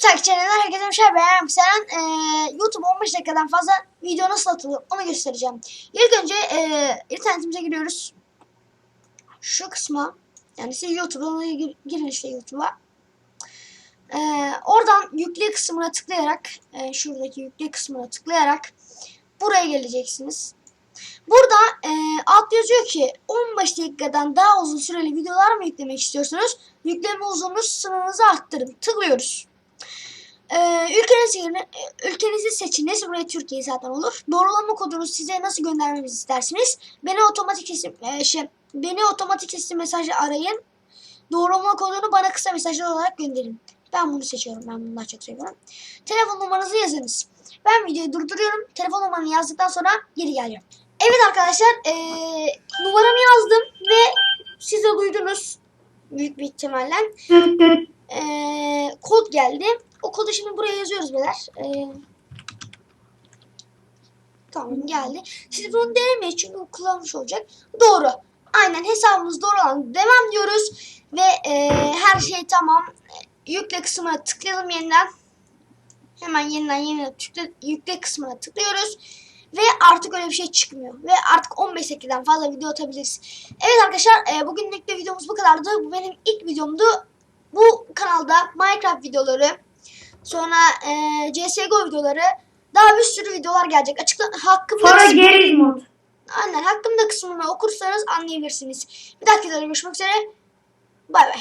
takipçilerine herkese hoşçakalın. Ben Selam. Ee, YouTube 15 dakikadan fazla video nasıl atılır onu göstereceğim. İlk önce e, internetimize giriyoruz. Şu kısma yani siz YouTube'a gir- girin işte YouTube'a. Ee, oradan yükle kısmına tıklayarak e, şuradaki yükle kısmına tıklayarak buraya geleceksiniz. Burada e, alt yazıyor ki 15 dakikadan daha uzun süreli videolar mı yüklemek istiyorsunuz? Yükleme uzunluğu sınırınızı arttırın. Tıklıyoruz. Ee, ülkenizi, e, ülkenizi seçiniz. Buraya Türkiye zaten olur. Doğrulama kodunu size nasıl göndermemizi istersiniz? Beni otomatik isim, e, şey, beni otomatik isim mesajı arayın. Doğrulama kodunu bana kısa mesajlar olarak gönderin. Ben bunu seçiyorum. Ben bunu daha çok seviyorum. Telefon numaranızı yazınız. Ben videoyu durduruyorum. Telefon numaranı yazdıktan sonra geri geleceğim. Evet arkadaşlar eee, numaramı yazdım ve siz de duydunuz büyük bir ihtimalle. Eee, kod geldi. O kodu şimdi buraya yazıyoruz beyler. Eee, tamam geldi. Siz bunu denemeyin çünkü bu kullanmış olacak. Doğru. Aynen hesabımız doğru olan devam diyoruz. Ve eee, her şey tamam. Yükle kısmına tıklayalım yeniden. Hemen yeniden yeniden yükle, yükle kısmına tıklıyoruz. Ve artık öyle bir şey çıkmıyor. Ve artık 15 dakikadan fazla video atabiliriz. Evet arkadaşlar e, bugünlük de videomuz bu kadardı. Bu benim ilk videomdu. Bu kanalda Minecraft videoları, sonra e, CSGO videoları, daha bir sürü videolar gelecek. Açıkla hakkımda Sonra kısmı- geriz mod. Aynen hakkımda kısmını okursanız anlayabilirsiniz. Bir videoda görüşmek üzere. Bay bay.